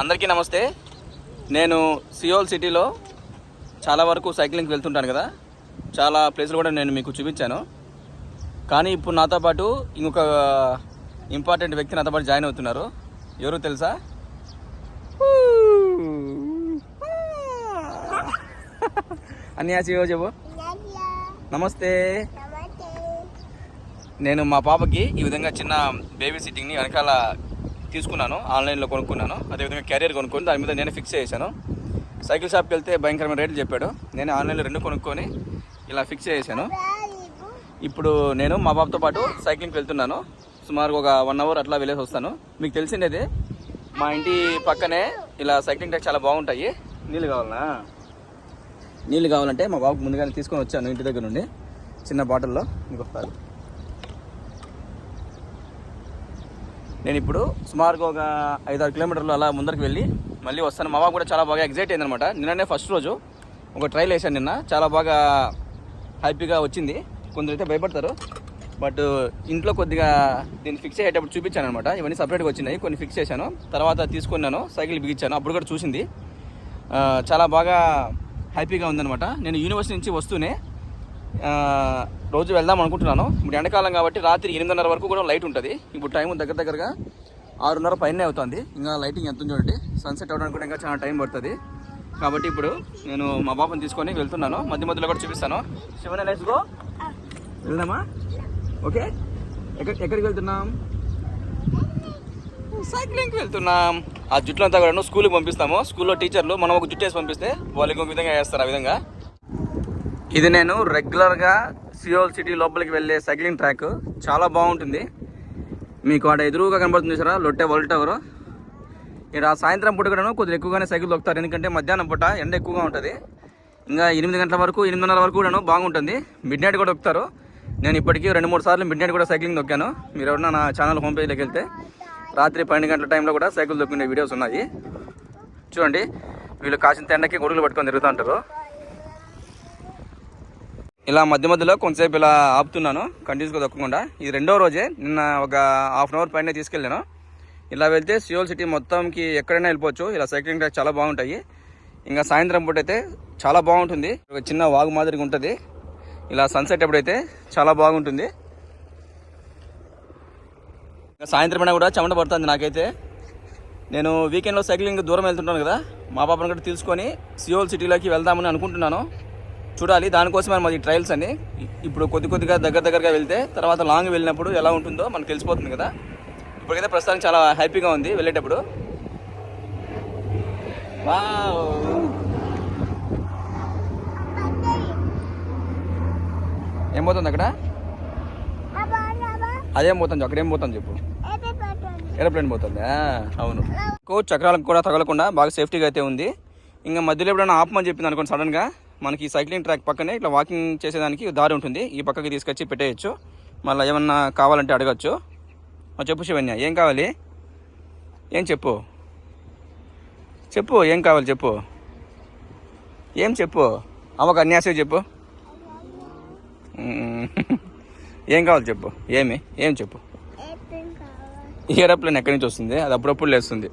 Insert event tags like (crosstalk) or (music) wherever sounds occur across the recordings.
అందరికీ నమస్తే. నేను సియోల్ సిటీలో చాలా వరకు సైక్లింగ్కి వెళ్తుంటాను కదా. చాలా ప్లేసులు కూడా నేను మీకు చూపించాను. కానీ ఇప్పుడు నాతో పాటు ఇంకొక ఇంపార్టెంట్ వ్యక్తి నాతో పాటు జాయిన్ అవుతున్నారు. ఎవరు తెలుసా? అన్నయ్య చెప్పు చెప్పు. నమస్తే. నేను మా పాపకి ఈ విధంగా చిన్న బేబీ సిట్టింగ్ని వెనకాల తీసుకున్నాను ఆన్లైన్లో కొనుక్కున్నాను. అదేవిధంగా క్యారియర్ కొనుక్కొని దాని మీద నేను ఫిక్స్ చేశాను. సైకిల్ షాప్కి వెళ్తే భయంకరమైన రేట్లు చెప్పాడు. నేను ఆన్లైన్లో రెండు కొనుక్కొని ఇలా ఫిక్స్ చేశాను. ఇప్పుడు నేను మా బాబుతో పాటు సైక్లింగ్కి వెళ్తున్నాను. సుమారు ఒక వన్ అవర్ అట్లా వెళ్ళేసి వస్తాను. మీకు తెలిసిందేది? మా ఇంటి పక్కనే ఇలా సైక్లింగ్ ట్రాక్ చాలా బాగుంటాయి. నీళ్ళు కావాలనా? నీళ్ళు కావాలంటే మా బాబుకి ముందుగానే తీసుకొని వచ్చాను ఇంటి దగ్గర నుండి చిన్న బాటిల్లో. మీకు వస్తారు నేను ఇప్పుడు సుమారుగా ఒక ఐదు ఆరు కిలోమీటర్లు అలా ముందరికి వెళ్ళి మళ్ళీ వస్తాను. మా కూడా చాలా బాగా ఎగ్జైట్ అయిందనమాట నిన్ననే ఫస్ట్ రోజు ఒక ట్రైల్ వేసాను నిన్న. చాలా బాగా హ్యాపీగా వచ్చింది. కొందరు అయితే భయపడతారు. బట్ ఇంట్లో కొద్దిగా దీన్ని ఫిక్స్ అయ్యేటప్పుడు చూపించాను అనమాట ఇవన్నీ సపరేట్గా వచ్చినాయి. కొన్ని ఫిక్స్ చేశాను. తర్వాత తీసుకున్నాను. సైకిల్ బిగించాను. అప్పుడు కూడా చూసింది. చాలా బాగా హ్యాపీగా ఉందనమాట నేను యూనివర్సిటీ నుంచి వస్తూనే రోజు వెళ్దాం అనుకుంటున్నాను. ఇప్పుడు ఎండాకాలం కాబట్టి రాత్రి ఎనిమిదిన్నర వరకు కూడా లైట్ ఉంటుంది. ఇప్పుడు టైం దగ్గర దగ్గరగా ఆరున్నర పైనే అవుతుంది. ఇంకా లైటింగ్ ఎంత ఉంది చూడండి. సన్సెట్ అవడానికి కూడా ఇంకా చాలా టైం పడుతుంది. కాబట్టి ఇప్పుడు నేను మా బాబుని తీసుకొని వెళ్తున్నాను. మధ్య మధ్యలో కూడా చూపిస్తాను. శివన లెట్స్ గో వెళ్దామా? ఓకే. ఎక్కడ ఎక్కడికి వెళ్తున్నాం? సైక్లింగ్కి వెళ్తున్నాం. ఆ జుట్లంతా కూడా స్కూల్కి పంపిస్తాము. స్కూల్లో టీచర్లు మనం ఒక జుట్టు వేసి పంపిస్తే వాళ్ళు ఇంకొక విధంగా వేస్తారు ఆ విధంగా. ఇది నేను రెగ్యులర్గా సియోల్ సిటీ లోపలికి వెళ్ళే సైక్లింగ్ ట్రాక్ చాలా బాగుంటుంది. మీకు అక్కడ ఎదురుగా కనబడుతుంది చూసారా? Lotte World Tower. ఇక్కడ సాయంత్రం పూట కూడా కొద్దిగా ఎక్కువగానే సైకిల్ దొక్కుతారు. ఎందుకంటే మధ్యాహ్నం పూట ఎండ ఎక్కువగా ఉంటుంది. ఇంకా ఎనిమిది గంటల వరకు ఎనిమిదిన్నర వరకు కూడాను బాగుంటుంది. మిడ్ నైట్ కూడా దొక్కుతారు. నేను ఇప్పటికీ రెండు మూడు సార్లు మిడ్ నైట్ కూడా సైక్లింగ్ దొక్కాను. మీరు ఎవరన్నా నా ఛానల్ హోమ్ పేజ్లోకి వెళ్తే రాత్రి పన్నెండు గంటల టైంలో కూడా సైకిల్ దొక్కునే వీడియోస్ ఉన్నాయి. చూడండి. వీళ్ళు కాసిన ఎండకి గొడుగులు పట్టుకొని తిరుగుతూ ఉంటారు. ఇలా మధ్య మధ్యలో కొంతసేపు ఇలా ఆపుతున్నాను కంటిన్యూస్గా దొక్కకుండా ఇది రెండో రోజే నిన్న ఒక హాఫ్ అన్ అవర్ పైన తీసుకెళ్ళాను. ఇలా వెళ్తే సియోల్ సిటీ మొత్తంకి ఎక్కడైనా వెళ్ళిపోవచ్చు. ఇలా సైక్లింగ్ ట్రాక్ చాలా బాగుంటాయి. ఇంకా సాయంత్రం పూట అయితే చాలా బాగుంటుంది. ఒక చిన్న వాగు మాదిరిగా ఉంటుంది. ఇలా సన్సెట్ ఎప్పుడైతే చాలా బాగుంటుంది. ఇంకా సాయంత్రం అయినా కూడా చెమట పడుతుంది నాకైతే. నేను వీకెండ్లో సైక్లింగ్ దూరం వెళ్తుంటాను కదా. మా పాపను కూడా తీసుకొని సియోల్ సిటీలోకి వెళ్దామని అనుకుంటున్నాను. చూడాలి. దానికోసమే మాది ట్రయల్స్ అని ఇప్పుడు కొద్ది కొద్దిగా దగ్గర దగ్గరగా వెళ్తే తర్వాత లాంగ్ వెళ్ళినప్పుడు ఎలా ఉంటుందో మనకు తెలిసిపోతుంది కదా. ఇప్పటికైతే ప్రస్తుతానికి చాలా హ్యాపీగా ఉంది వెళ్ళేటప్పుడు. వావ్. ఏం పోతుంది అక్కడ? అదేం పోతుంది అక్కడ? ఏం పోతుంది చెప్పు. ఏరోప్లేన్ పోతుందా. అవును. కో చక్రాలకు కూడా తగలకుండా బాగా సేఫ్టీగా అయితే ఉంది. ఇంకా మధ్యలో ఎప్పుడైనా ఆపమని చెప్పింది అనుకోండి సడన్గా మనకి సైక్లింగ్ ట్రాక్ పక్కనే ఇట్లా వాకింగ్ చేసేదానికి దారి ఉంటుంది. ఈ పక్కకి తీసుకొచ్చి పెట్టేయచ్చు. మళ్ళీ ఏమన్నా కావాలంటే అడగచ్చు. చెప్పు శివన్య ఏం కావాలి? ఏం చెప్పు? చెప్పు ఏం కావాలి చెప్పు? ఏం చెప్పు? అమ్మకు అన్యాసం చెప్పు. (laughs) ఏం కావాలి చెప్పు? ఏమి? ఏం చెప్పు? ఏరోప్లేన్ ఎక్కడి నుంచి వస్తుంది? అది అప్పుడప్పుడు లేస్తుంది.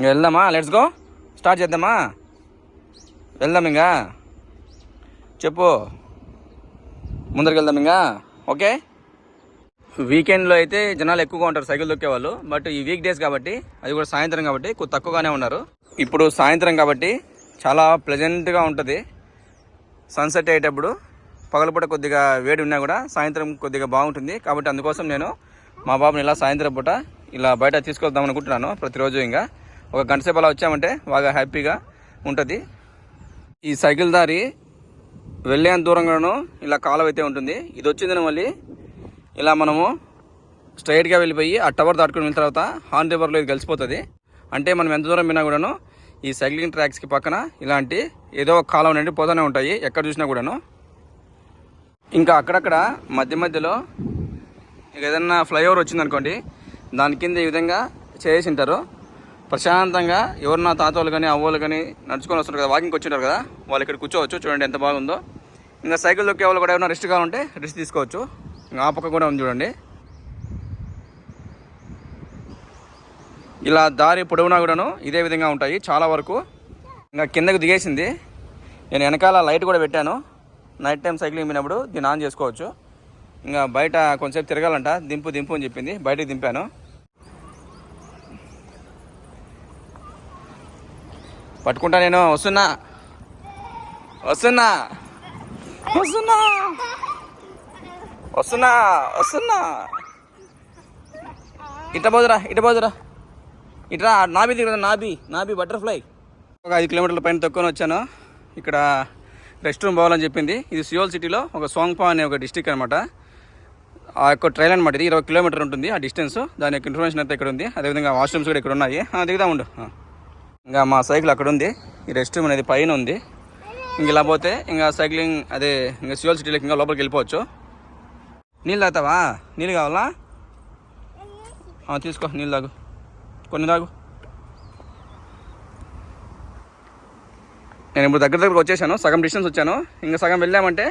వెళ్దామా? లెట్స్ గో స్టార్ట్ చేద్దామా? వెళ్దాం ఇంకా చెప్పు. ముందరికి వెళ్దాం ఇంకా ఓకే? వీకెండ్లో అయితే జనాలు ఎక్కువగా ఉంటారు సైకిల్ దొక్కేవాళ్ళు బట్ ఈ వీక్ డేస్ కాబట్టి అది కూడా సాయంత్రం కాబట్టి కొద్ది తక్కువగానే ఉన్నారు. ఇప్పుడు సాయంత్రం కాబట్టి చాలా ప్లెజెంట్గా ఉంటుంది. సన్సెట్ అయ్యేటప్పుడు పగలపూట కొద్దిగా వేడి ఉన్నా కూడా సాయంత్రం కొద్దిగా బాగుంటుంది. కాబట్టి అందుకోసం నేను మా బాబుని ఇలా సాయంత్రం పూట ఇలా బయట తీసుకొద్దాం అనుకుంటున్నాను ప్రతిరోజు ఇంకా ఒక గంట సేపు అలా వచ్చామంటే బాగా హ్యాపీగా ఉంటుంది. ఈ సైకిల్ దారి వెళ్ళేంత దూరంగాను ఇలా కాలువ అయితే ఉంటుంది. ఇది వచ్చిందని మళ్ళీ ఇలా మనము స్ట్రైట్గా వెళ్ళిపోయి ఆ టవర్ దాటుకుని వెళ్ళిన తర్వాత హాన్ రివర్లో ఇది కలిసిపోతుంది. అంటే మనం ఎంత దూరం పోయినా కూడాను ఈ సైక్లింగ్ ట్రాక్స్కి పక్కన ఇలాంటి ఏదో ఒక కాలం నుండి పోతూనే ఉంటాయి ఎక్కడ చూసినా కూడాను. ఇంకా అక్కడక్కడ మధ్య మధ్యలో ఇక ఏదన్నా ఫ్లైఓవర్ వచ్చిందనుకోండి దాని కింద ఈ విధంగా చేసి ఉంటారు. ప్రశాంతంగా ఎవరన్నా తాతోళ్ళు కానీ అవ్వలు కానీ నడుచుకొని వస్తున్నారు కదా వాకింగ్కి వచ్చినారు కదా వాళ్ళు ఇక్కడ కూర్చోవచ్చు చూడండి ఎంత బాగుందో. ఇంకా సైకిల్ దొక్కే వాళ్ళు కూడా ఏమైనా రెస్ట్ కావాలంటే రెస్ట్ తీసుకోవచ్చు. ఇంకా ఆ పక్క కూడా ఉంది చూడండి. ఇలా దారి పొడవునా కూడాను ఇదే విధంగా ఉంటాయి చాలా వరకు. ఇంకా కిందకు దిగేసింది. నేను వెనకాల లైట్ కూడా పెట్టాను. నైట్ టైం సైక్లింగ్ పోయినప్పుడు దీన్ని ఆన్ చేసుకోవచ్చు. ఇంకా బయట కొంచెంసేపు తిరగాలంట దింపు దింపు అని చెప్పింది. బయటకు దింపాను. పట్టుకుంటా నేను. వస్తున్నా. వస్తున్నా. వస్తున్నా. వస్తున్నా. వస్తున్నా. ఇట పోదురా ఇట పోదురా. ఇట్రా నాబి దిగురా నాభి నాబి బటర్ఫ్లై. ఒక ఐదు కిలోమీటర్ల పైన తక్కువ వచ్చాను. ఇక్కడ రెస్ట్ రూమ్ పోవాలని చెప్పింది. ఇది సియోల్ సిటీలో ఒక సోంగ్పా అనే ఒక డిస్టిక్ అనమాట ఆ యొక్క ట్రైల్ అనమాట ఇది. ఇరవై కిలోమీటర్ ఉంటుంది ఆ డిస్టెన్స్. దాని యొక్క ఇన్ఫర్మేషన్ అయితే ఇక్కడ ఉంది. అదేవిధంగా వాష్రూమ్స్ కూడా ఇక్కడ ఉన్నాయి. ఆ, ఉండు. ఇంకా మా సైకిల్ అక్కడ ఉంది ఈ రెస్ట్ రూమ్ అనేది పైన ఉంది. ఇంక ఇలా పోతే ఇంకా సైక్లింగ్ అదే ఇంకా సియోల్ సిటీలోకి ఇంకా లోపలికి వెళ్ళిపోవచ్చు. నీళ్ళు తాగుతావా? నీళ్ళు కావాలా? తీసుకో నీళ్ళు తాగు. కొన్ని తాగు. నేను ఇప్పుడు దగ్గర దగ్గరకు వచ్చేసాను. సగం డిస్టెన్స్ వచ్చాను. ఇంకా సగం వెళ్ళామంటే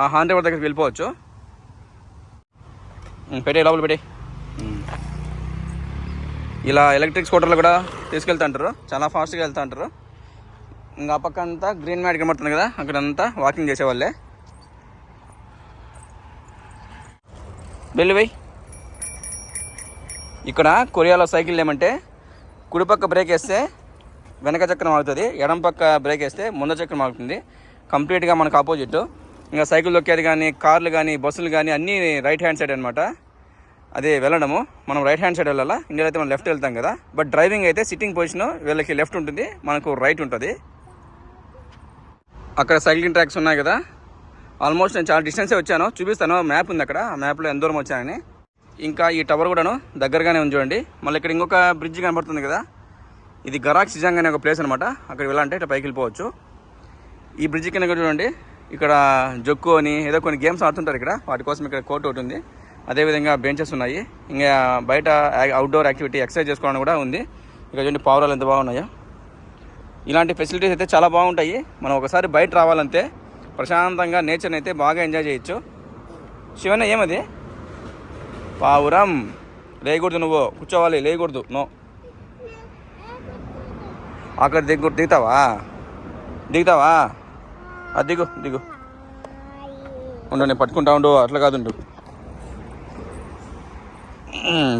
ఆ హాన్ రివర్ దగ్గరికి వెళ్ళిపోవచ్చు. పెట్టే లోపల పెట్టే ఇలా ఎలక్ట్రిక్ స్కూటర్లు కూడా తీసుకెళ్తా అంటారు చాలా ఫాస్ట్గా వెళ్తా అంటారు ఇంకా ఆ పక్క అంతా గ్రీన్ మ్యాట్ కనబడుతుంది కదా అక్కడంతా వాకింగ్ చేసేవాళ్ళే. వెళ్ళిపోయి ఇక్కడ కొరియాలో సైకిల్ ఏమంటే కుడిపక్క బ్రేక్ వేస్తే వెనక చక్రం ఆగుతుంది ఎడం పక్క బ్రేక్ వేస్తే ముంద చక్రం ఆగుతుంది. కంప్లీట్గా మనకు ఆపోజిట్ ఇంకా సైకిల్ దొక్కేది కానీ కార్లు కానీ బస్సులు కానీ అన్నీ రైట్ హ్యాండ్ సైడ్ అనమాట అదే వెళ్ళడము. మనం రైట్ హ్యాండ్ సైడ్ వెళ్ళాలా? ఇండియాలో అయితే మనం లెఫ్ట్ వెళ్తాం కదా. బట్ డ్రైవింగ్ అయితే సిట్టింగ్ పొజిషన్ వీళ్ళకి లెఫ్ట్ ఉంటుంది. మనకు రైట్ ఉంటుంది. అక్కడ సైక్లింగ్ ట్రాక్స్ ఉన్నాయి కదా. ఆల్మోస్ట్ నేను చాలా డిస్టెన్సే వచ్చాను. చూపిస్తాను. మ్యాప్ ఉంది అక్కడ. ఆ మ్యాప్లో ఎంత దూరం వచ్చానని. ఇంకా ఈ టవర్ కూడాను దగ్గరగానే ఉంది చూడండి. మళ్ళీ ఇక్కడ ఇంకొక బ్రిడ్జ్ కనబడుతుంది కదా. ఇది గరాక్ సిజాంగ్ అనే ఒక ప్లేస్ అనమాట అక్కడ వెళ్ళాలంటే ఇట్లా పైకి వెళ్ళిపోవచ్చు. ఈ బ్రిడ్జ్ కింద కూడా చూడండి. ఇక్కడ జొక్కు అని ఏదో కొన్ని గేమ్స్ ఆడుతుంటారు ఇక్కడ. వాటి కోసం ఇక్కడ కోర్ట్ ఒకటి ఉంది. అదేవిధంగా బెంచెస్ ఉన్నాయి. ఇంకా బయట అవుట్డోర్ యాక్టివిటీ ఎక్సర్సైజ్ చేసుకోవడానికి కూడా ఉంది. ఇక చూడండి పావురాలు ఎంత బాగున్నాయో. ఇలాంటి ఫెసిలిటీస్ అయితే చాలా బాగుంటాయి. మనం ఒకసారి బయట రావాలంటే ప్రశాంతంగా నేచర్ని అయితే బాగా ఎంజాయ్ చేయొచ్చు. శివన్న ఏమది? పావురం. లేయకూడదు నువ్వు. కూర్చోవాలి లేయకూడదు. నో. అక్కడ దిగు దిగుతావా? దిగుతావా? అది దిగు దిగు. ఉండు నేను పట్టుకుంటా ఉండు. అట్లా కాదు ఉండు.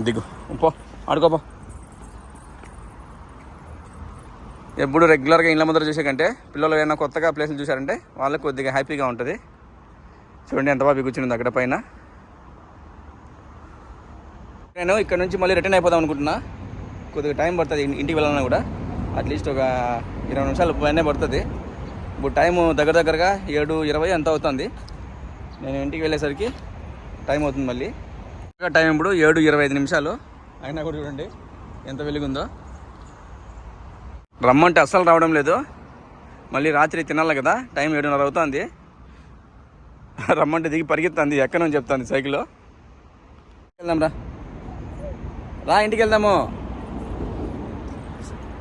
దిగు. పో ఆడుకోపో ఎప్పుడు రెగ్యులర్గా ఇళ్ళ ముందర చూసే కంటే పిల్లలు ఏమైనా కొత్తగా ప్లేసులు చూసారంటే వాళ్ళకి కొద్దిగా హ్యాపీగా ఉంటుంది. చూడండి ఎంత బాగా కూర్చుంది అక్కడ పైన. నేను ఇక్కడ నుంచి మళ్ళీ రిటర్న్ అయిపోదాం అనుకుంటున్నా. కొద్దిగా టైం పడుతుంది ఇంటికి వెళ్ళాలన్నా కూడా. అట్లీస్ట్ ఒక ఇరవై నిమిషాలు పైనే పడుతుంది. ఇప్పుడు టైము దగ్గర దగ్గరగా ఏడు ఇరవై ఎంత అవుతుంది. నేను ఇంటికి వెళ్ళేసరికి టైం అవుతుంది మళ్ళీ. టైం ఇప్పుడు ఏడు ఇరవై ఐదు నిమిషాలు. అయినా కూడా చూడండి ఎంత వెలుగుందో. రమ్మంటే అస్సలు రావడం లేదు. మళ్ళీ రాత్రి తినాలి కదా టైం ఏడున్నర అవుతుంది. రమ్మంటే దిగి పరిగెత్తుంది ఎక్కడ నుంచి చెప్తుంది సైకిల్. వెళ్దాం రా రా ఇంటికి వెళ్దాము.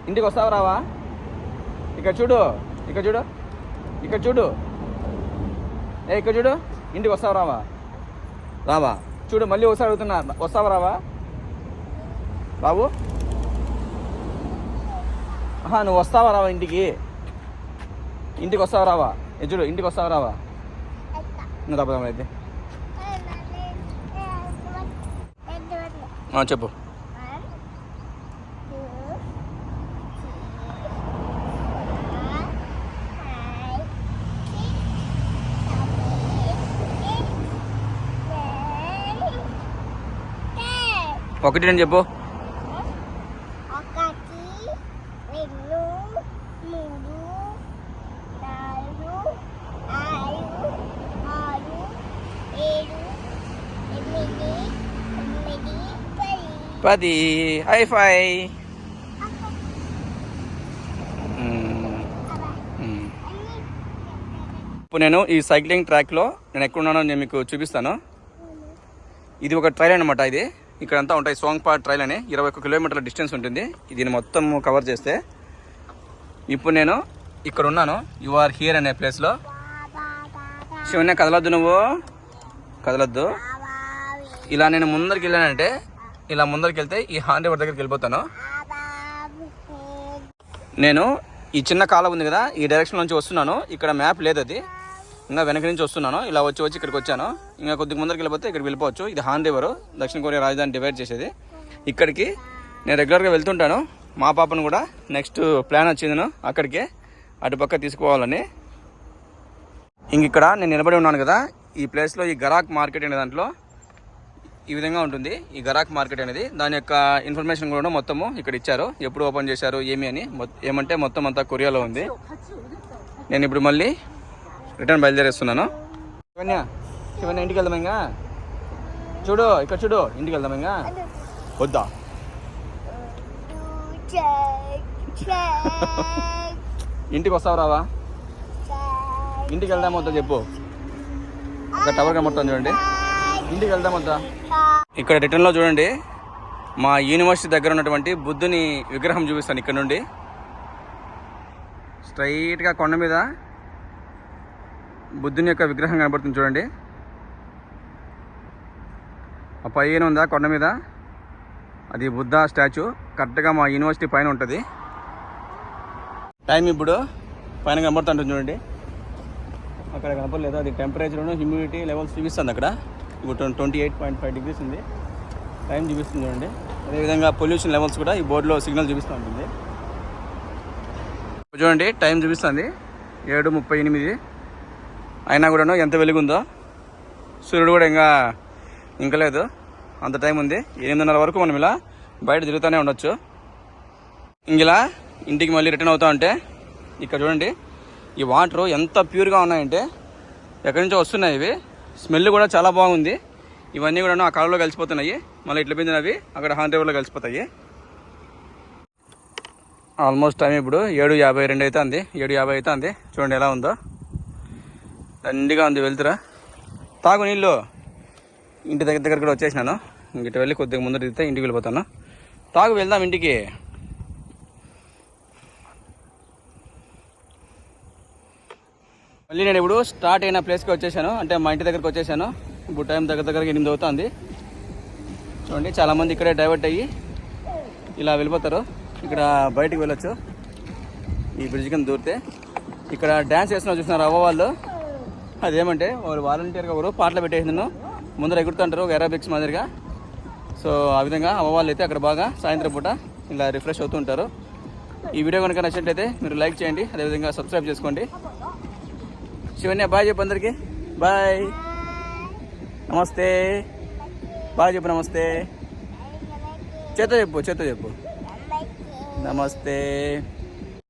ఇంటికి వస్తావా రావా? ఇక్కడ చూడు ఇక్కడ చూడు ఇక్కడ చూడు. ఏ ఇక్కడ చూడు ఇంటికి వస్తావా రావా? రావా. చూడు మళ్ళీ ఒకసారి అడుగుతున్నా వస్తావా రావా బాబు ఆహా నువ్వు వస్తావా రావా ఇంటికి ఇంటికి వస్తావా రావా చూడు ఇంటికి వస్తావా రావా నువ్వు తప్పదమ్మ అయితే చెప్పు ఒకటి నేను చెప్పు ఒకటి రెండు మూడు నాలుగు ఐదు ఆరు ఏడు ఎనిమిది తొమ్మిది పది. పది హై ఫై. మ్మ్. మ్మ్. ఇప్పుడు నేను ఈ సైక్లింగ్ ట్రాక్లో నేను ఎక్కడున్నానో నేను మీకు చూపిస్తాను. ఇది ఒక ట్రైల్ అనమాట ఇది. ఇక్కడ అంతా ఉంటాయి సోంగ్పా ట్రైల్ అని. ఇరవై ఒక్క కిలోమీటర్ల డిస్టెన్స్ ఉంటుంది. దీన్ని మొత్తం కవర్ చేస్తే ఇప్పుడు నేను ఇక్కడ ఉన్నాను యు ఆర్ హియర్ అనే ప్లేస్లో శివన్య కదలొద్దు నువ్వు. కదలొద్దు. ఇలా నేను ముందరికి వెళ్ళానంటే ఇలా ముందరికి వెళ్తే ఈ హాన్ రివర్ దగ్గరికి వెళ్ళిపోతాను. నేను ఈ చిన్న కాలం ఉంది కదా ఈ డైరెక్షన్ నుంచి వస్తున్నాను. ఇక్కడ మ్యాప్ లేదు అది. ఇంకా వెనక నుంచి వస్తున్నాను. ఇలా వచ్చి వచ్చి ఇక్కడికి వచ్చాను. ఇంకా కొద్దిగా ముందరికి వెళ్ళిపోతే ఇక్కడికి వెళ్ళిపోవచ్చు. ఇది హాన్ రివర్. దక్షిణ కొరియా రాజధాని డివైడ్ చేసేది. ఇక్కడికి నేను రెగ్యులర్గా వెళ్తుంటాను. మా పాపను కూడా నెక్స్ట్ ప్లాన్ వచ్చింది అక్కడికే అటుపక్క తీసుకోవాలని ఇంక ఇక్కడ నేను నిలబడి ఉన్నాను కదా. ఈ ప్లేస్లో ఈ గరాక్ మార్కెట్ అనే దాంట్లో ఈ విధంగా ఉంటుంది. ఈ గరాక్ మార్కెట్ అనేది దాని యొక్క ఇన్ఫర్మేషన్ కూడా మొత్తము ఇక్కడ ఇచ్చారు. ఎప్పుడు ఓపెన్ చేశారు ఏమి అని. ఏమంటే మొత్తం అంతా కొరియాలో ఉంది. నేను ఇప్పుడు మళ్ళీ రిటర్న్ బయలుదేరేస్తున్నాను? శివన్య శివన్య ఇంటికి వెళ్దాం ఇంకా చూడు ఇక్కడ చూడు ఇంటికి వెళ్దాం ఇంకా వద్దా? ఇంటికి వస్తావు రావా? ఇంటికి వెళ్దాం వద్దా చెప్పు. ఒక టవర్ కనబడుతుంది చూడండి. ఇంటికి వెళ్దాం వద్దా? ఇక్కడ రిటర్న్లో చూడండి. మా యూనివర్సిటీ దగ్గర ఉన్నటువంటి బుద్ధుని విగ్రహం చూపిస్తాను ఇక్కడ నుండి. స్ట్రైట్గా కొండ మీద బుద్ధుని యొక్క విగ్రహం కనబడుతుంది చూడండి. ఆ పైన ఉందా? కొండ మీద? అది బుద్ధ స్టాచ్యూ. కరెక్ట్గా మా యూనివర్సిటీ పైన ఉంటుంది. టైం ఇప్పుడు పైన కనబడుతుంటుంది చూడండి. అక్కడ కనపడలేదు? అది టెంపరేచర్ హ్యూమిడిటీ లెవెల్స్ చూపిస్తుంది అక్కడ. ఇప్పుడు twenty eight point five degrees ఉంది. టైం చూపిస్తుంది చూడండి. అదేవిధంగా పొల్యూషన్ లెవెల్స్ కూడా ఈ బోర్డులో సిగ్నల్ చూపిస్తూ ఉంటుంది చూడండి టైం చూపిస్తుంది. ఏడు ముప్పై ఎనిమిది. అయినా కూడాను ఎంత వెలుగుందో సూర్యుడు కూడా ఇంకా ఇంకా లేదు అంత టైం ఉంది. ఎనిమిదిన్నర వరకు మనం ఇలా బయట తిరుగుతూనే ఉండొచ్చు. ఇంగిలా ఇంటికి మళ్ళీ రిటర్న్ అవుతా ఉంటే ఇక్కడ చూడండి ఈ వాటర్ ఎంత ప్యూర్గా ఉన్నాయంటే ఎక్కడి నుంచో వస్తున్నాయి ఇవి. స్మెల్ కూడా చాలా బాగుంది. ఇవన్నీ కూడా ఆ కాలంలో కలిసిపోతున్నాయి. మళ్ళీ ఇట్ల బిందిన అవి అక్కడ హాన్ రివర్లో కలిసిపోతాయి. ఆల్మోస్ట్ టైం ఇప్పుడు ఏడు యాభై రెండు అయితే ఉంది ఏడు యాభై అయితే అంది చూడండి ఎలా ఉందో. దండిగా ఉంది వెళ్తురా. తాగు నీళ్ళు. ఇంటి దగ్గర దగ్గర కూడా వచ్చేసినాను. ఇంకటి ఇటు వెళ్ళి కొద్దిగా ముందు దిగితే ఇంటికి వెళ్ళిపోతాను. తాగు వెళ్దాం ఇంటికి. మళ్ళీ నేను ఇప్పుడు స్టార్ట్ అయిన ప్లేస్కి వచ్చేసాను. అంటే మా ఇంటి దగ్గరకు వచ్చేసాను. ఇప్పుడు టైం దగ్గర దగ్గర ఎనిమిది అవుతుంది. చూడండి చాలామంది ఇక్కడే డైవర్ట్ అయ్యి ఇలా వెళ్ళిపోతారు. ఇక్కడ బయటికి వెళ్ళొచ్చు. ఈ బ్రిడ్జ్ కింద దూరితే. ఇక్కడ డ్యాన్స్ చేస్తున్నారు చూస్తున్నారు అవ్వ వాళ్ళు? అదేమంటే వాళ్ళు వాలంటీర్గా ఎవరు పాటలు పెట్టేసినాను ముందర ఎగురుతుంటారు ఒక ఎరాబిక్స్ మాదిరిగా. సో ఆ విధంగా అవ్వాళ్ళు అయితే అక్కడ బాగా సాయంత్రం పూట ఇలా రిఫ్రెష్ అవుతూ ఉంటారు. ఈ వీడియో కనుక నచ్చినట్లయితే మీరు లైక్ చేయండి అదేవిధంగా సబ్స్క్రైబ్ చేసుకోండి. శివన్య బాయ్ చెప్పు అందరికీ. బాయ్ నమస్తే. బాయ్ చెప్పు నమస్తే. చేత చెప్పు చేత చెప్పు. నమస్తే.